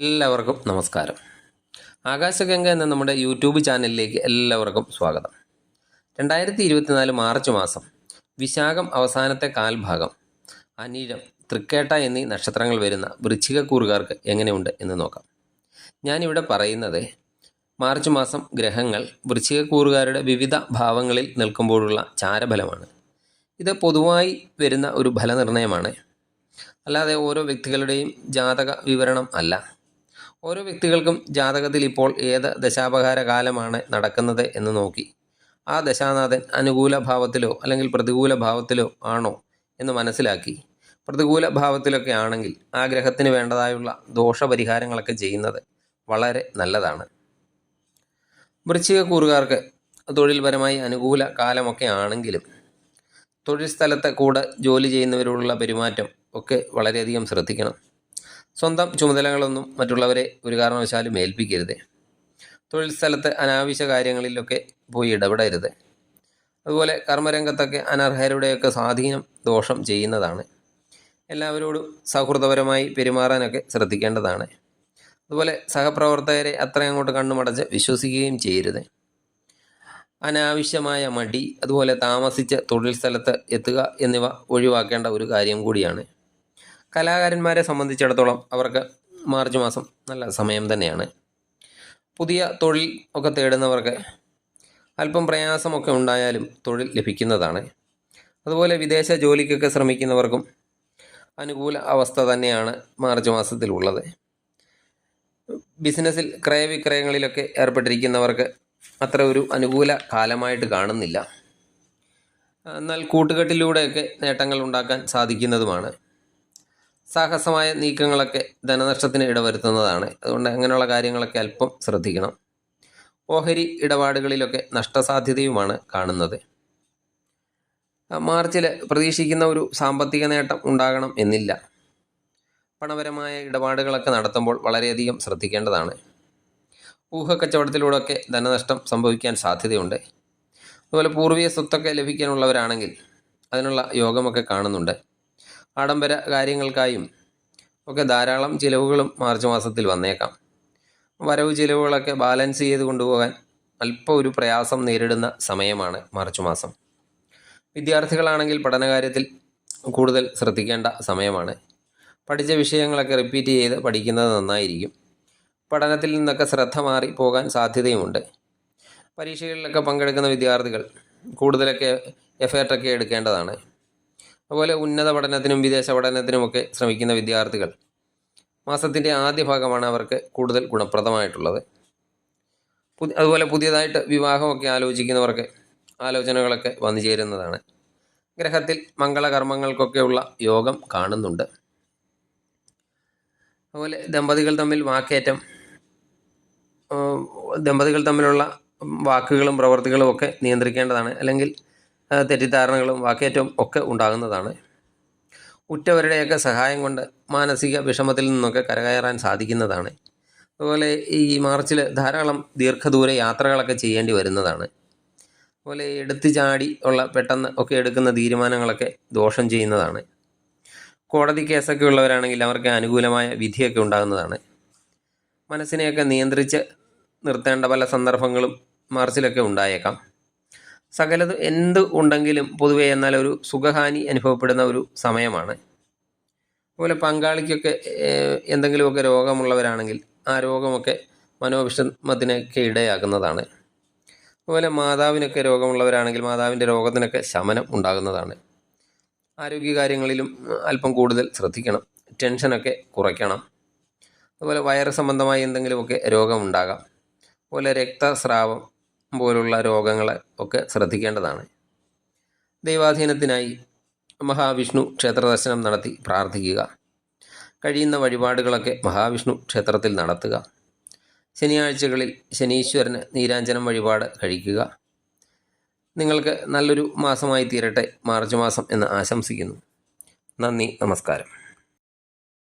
എല്ലാവർക്കും നമസ്കാരം. ആകാശഗംഗ എന്ന നമ്മുടെ യൂട്യൂബ് ചാനലിലേക്ക് എല്ലാവർക്കും സ്വാഗതം. രണ്ടായിരത്തി ഇരുപത്തിനാല് മാർച്ച് മാസം വിശാഖം അവസാനത്തെ കാൽഭാഗം അനിഴം തൃക്കേട്ട എന്നീ നക്ഷത്രങ്ങൾ വരുന്ന വൃശ്ചികക്കൂറുകാർക്ക് എങ്ങനെയുണ്ട് എന്ന് നോക്കാം. ഞാനിവിടെ പറയുന്നത് മാർച്ച് മാസം ഗ്രഹങ്ങൾ വൃശ്ചികക്കൂറുകാരുടെ വിവിധ ഭാവങ്ങളിൽ നിൽക്കുമ്പോഴുള്ള ചാരഫലമാണ്. ഇത് പൊതുവായി വരുന്ന ഒരു ഫലനിർണയമാണ്. അല്ലാതെ ഓരോ വ്യക്തികളുടെയും ജാതക വിവരണം അല്ല. ഓരോ വ്യക്തികൾക്കും ജാതകത്തിൽ ഇപ്പോൾ ഏത് ദശാപഹാര കാലമാണ് നടക്കുന്നത് എന്ന് നോക്കി. ആ ദശാനാഥൻ അനുകൂല ഭാവത്തിലോ അല്ലെങ്കിൽ പ്രതികൂല ഭാവത്തിലോ ആണോ എന്ന് മനസ്സിലാക്കി. പ്രതികൂല ഭാവത്തിലൊക്കെ ആണെങ്കിൽ ആ ഗ്രഹത്തിന് വേണ്ടതായുള്ള ദോഷപരിഹാരങ്ങളൊക്കെ ചെയ്യുന്നത് വളരെ നല്ലതാണ്. വൃശ്ചിക കൂറുകാർക്ക് തൊഴിൽപരമായി അനുകൂല കാലമൊക്കെ ആണെങ്കിലും തൊഴിൽ സ്ഥലത്തെ കൂടെ ജോലി ചെയ്യുന്നവരോടുള്ള പെരുമാറ്റം ഒക്കെ വളരെയധികം ശ്രദ്ധിക്കണം. സ്വന്തം ചുമതലകളൊന്നും മറ്റുള്ളവരെ ഒരു കാരണവശാലും ഏൽപ്പിക്കരുത്. തൊഴിൽ സ്ഥലത്ത് അനാവശ്യ കാര്യങ്ങളിലൊക്കെ പോയി ഇടപെടരുത്. അതുപോലെ കർമ്മരംഗത്തൊക്കെ അനർഹരുടെയൊക്കെ സ്വാധീനം ദോഷം ചെയ്യുന്നതാണ്. എല്ലാവരോടും സൗഹൃദപരമായി പെരുമാറാനൊക്കെ ശ്രദ്ധിക്കേണ്ടതാണ്. അതുപോലെ സഹപ്രവർത്തകരെ അത്രയും അങ്ങോട്ട് കണ്ണുമടച്ച് വിശ്വസിക്കുകയും ചെയ്യരുത്. അനാവശ്യമായ മടി അതുപോലെ താമസിച്ച് തൊഴിൽ സ്ഥലത്ത് എത്തുക എന്നിവ ഒഴിവാക്കേണ്ട ഒരു കാര്യം കൂടിയാണ്. കലാകാരന്മാരെ സംബന്ധിച്ചിടത്തോളം അവർക്ക് മാർച്ച് മാസം നല്ല സമയം തന്നെയാണ്. പുതിയ തൊഴിൽ ഒക്കെ തേടുന്നവർക്ക് അല്പം പ്രയാസമൊക്കെ ഉണ്ടായാലും തൊഴിൽ ലഭിക്കുന്നതാണ്. അതുപോലെ വിദേശ ജോലിക്കൊക്കെ ശ്രമിക്കുന്നവർക്കും അനുകൂല അവസ്ഥ തന്നെയാണ് മാർച്ച് മാസത്തിലുള്ളത് ബിസിനസ്സിൽ ക്രയവിക്രയങ്ങളിലൊക്കെ ഏർപ്പെട്ടിരിക്കുന്നവർക്ക് അത്ര ഒരു അനുകൂല കാലമായിട്ട് കാണുന്നില്ല. എന്നാൽ കൂട്ടുകെട്ടിലൂടെയൊക്കെ നേട്ടങ്ങൾ ഉണ്ടാക്കാൻ സാധിക്കുന്നതുമാണ്. സാഹസമായ നീക്കങ്ങളൊക്കെ ധനനഷ്ടത്തിന് ഇടവരുത്തുന്നതാണ്. അതുകൊണ്ട് അങ്ങനെയുള്ള കാര്യങ്ങളൊക്കെ അല്പം ശ്രദ്ധിക്കണം. ഓഹരി ഇടപാടുകളിലൊക്കെ നഷ്ടസാധ്യതയുമാണ് കാണുന്നത്. മാർച്ചിൽ പ്രതീക്ഷിക്കുന്ന ഒരു സാമ്പത്തിക നേട്ടം ഉണ്ടാകണം എന്നില്ല. പണപരമായ ഇടപാടുകളൊക്കെ നടത്തുമ്പോൾ വളരെയധികം ശ്രദ്ധിക്കേണ്ടതാണ്. ഊഹക്കച്ചവടത്തിലൂടെയൊക്കെ ധനനഷ്ടം സംഭവിക്കാൻ സാധ്യതയുണ്ട്. അതുപോലെ പൂർവീയ സ്വത്തൊക്കെ ലഭിക്കാനുള്ളവരാണെങ്കിൽ അതിനുള്ള യോഗമൊക്കെ കാണുന്നുണ്ട്. ആഡംബര കാര്യങ്ങൾക്കായും ഒക്കെ ധാരാളം ചിലവുകളും മാർച്ച് മാസത്തിൽ വന്നേക്കാം. വരവ് ചിലവുകളൊക്കെ ബാലൻസ് ചെയ്ത് കൊണ്ടുപോകാൻ അല്പം ഒരു പ്രയാസം നേരിടുന്ന സമയമാണ് മാർച്ച് മാസം. വിദ്യാർത്ഥികളാണെങ്കിൽ പഠനകാര്യത്തിൽ കൂടുതൽ ശ്രദ്ധിക്കേണ്ട സമയമാണ്. പഠിച്ച വിഷയങ്ങളൊക്കെ റിപ്പീറ്റ് ചെയ്ത് പഠിക്കുന്നത് നന്നായിരിക്കും. പഠനത്തിൽ നിന്നൊക്കെ ശ്രദ്ധ മാറി പോകാൻ സാധ്യതയുമുണ്ട്. പരീക്ഷകളിലൊക്കെ പങ്കെടുക്കുന്ന വിദ്യാർത്ഥികൾ കൂടുതലൊക്കെ എഫേർട്ടൊക്കെ എടുക്കേണ്ടതാണ്. അതുപോലെ ഉന്നത പഠനത്തിനും വിദേശ പഠനത്തിനുമൊക്കെ ശ്രമിക്കുന്ന വിദ്യാർത്ഥികൾ മാസത്തിന്റെ ആദ്യ ഭാഗമാണ് അവർക്ക് കൂടുതൽ ഗുണപ്രദമായിട്ടുള്ളത്. അതുപോലെ പുതിയതായിട്ട് വിവാഹമൊക്കെ ആലോചിക്കുന്നവർക്ക് ആലോചനകളൊക്കെ വന്നു ചേരുന്നതാണ്. ഗ്രഹത്തിൽ മംഗളകർമ്മങ്ങൾക്കൊക്കെയുള്ള യോഗം കാണുന്നുണ്ട്. അതുപോലെ ദമ്പതികൾ തമ്മിൽ വാക്കേറ്റം ദമ്പതികൾ തമ്മിലുള്ള വാക്കുകളും പ്രവർത്തികളും ഒക്കെ നിയന്ത്രിക്കേണ്ടതാണ്. അല്ലെങ്കിൽ തെറ്റിദ്ധാരണകളും വാക്കേറ്റവും ഒക്കെ ഉണ്ടാകുന്നതാണ്. ഉറ്റവരുടെയൊക്കെ സഹായം കൊണ്ട് മാനസിക വിഷമത്തിൽ നിന്നൊക്കെ കരകയറാൻ സാധിക്കുന്നതാണ്. അതുപോലെ ഈ മാർച്ചിൽ ധാരാളം ദീർഘദൂര യാത്രകളൊക്കെ ചെയ്യേണ്ടി വരുന്നതാണ്. അതുപോലെ എടുത്തു ചാടി ഉള്ള പെട്ടെന്ന് ഒക്കെ എടുക്കുന്ന തീരുമാനങ്ങളൊക്കെ ദോഷം ചെയ്യുന്നതാണ്. കോടതി കേസൊക്കെ ഉള്ളവരാണെങ്കിൽ അവർക്ക് അനുകൂലമായ വിധിയൊക്കെ ഉണ്ടാകുന്നതാണ്. മനസ്സിനെയൊക്കെ നിയന്ത്രിച്ച് നിർത്തേണ്ട പല സന്ദർഭങ്ങളും മാർച്ചിലൊക്കെ ഉണ്ടായേക്കാം. സകലത് എന്ത് ഉണ്ടെങ്കിലും പൊതുവെ എന്നാൽ ഒരു സുഖഹാനി അനുഭവപ്പെടുന്ന ഒരു സമയമാണ്. അതുപോലെ പങ്കാളിക്കൊക്കെ എന്തെങ്കിലുമൊക്കെ രോഗമുള്ളവരാണെങ്കിൽ ആ രോഗമൊക്കെ മനോവിഷമത്തിനൊക്കെ ഇടയാക്കുന്നതാണ്. അതുപോലെ മാതാവിനൊക്കെ രോഗമുള്ളവരാണെങ്കിൽ മാതാവിന്റെ രോഗത്തിനൊക്കെ ശമനം ഉണ്ടാകുന്നതാണ്. ആരോഗ്യകാര്യങ്ങളിലും അല്പം കൂടുതൽ ശ്രദ്ധിക്കണം. ടെൻഷനൊക്കെ കുറയ്ക്കണം. അതുപോലെ വയറ് സംബന്ധമായി എന്തെങ്കിലുമൊക്കെ രോഗമുണ്ടാകാം. അതുപോലെ രക്തസ്രാവം പോലുള്ള രോഗങ്ങളെ ഒക്കെ ശ്രദ്ധിക്കേണ്ടതാണ്. ദൈവാധീനത്തിനായി മഹാവിഷ്ണു ക്ഷേത്ര ദർശനം നടത്തി പ്രാർത്ഥിക്കുക. കഴിയുന്ന വഴിപാടുകളൊക്കെ മഹാവിഷ്ണു ക്ഷേത്രത്തിൽ നടത്തുക. ശനിയാഴ്ചകളിൽ ശനീശ്വരന് നീരാഞ്ജനം വഴിപാട് കഴിക്കുക. നിങ്ങൾക്ക് നല്ലൊരു മാസമായി തീരട്ടെ മാർച്ച് മാസം എന്ന് ആശംസിക്കുന്നു. നന്ദി നമസ്കാരം.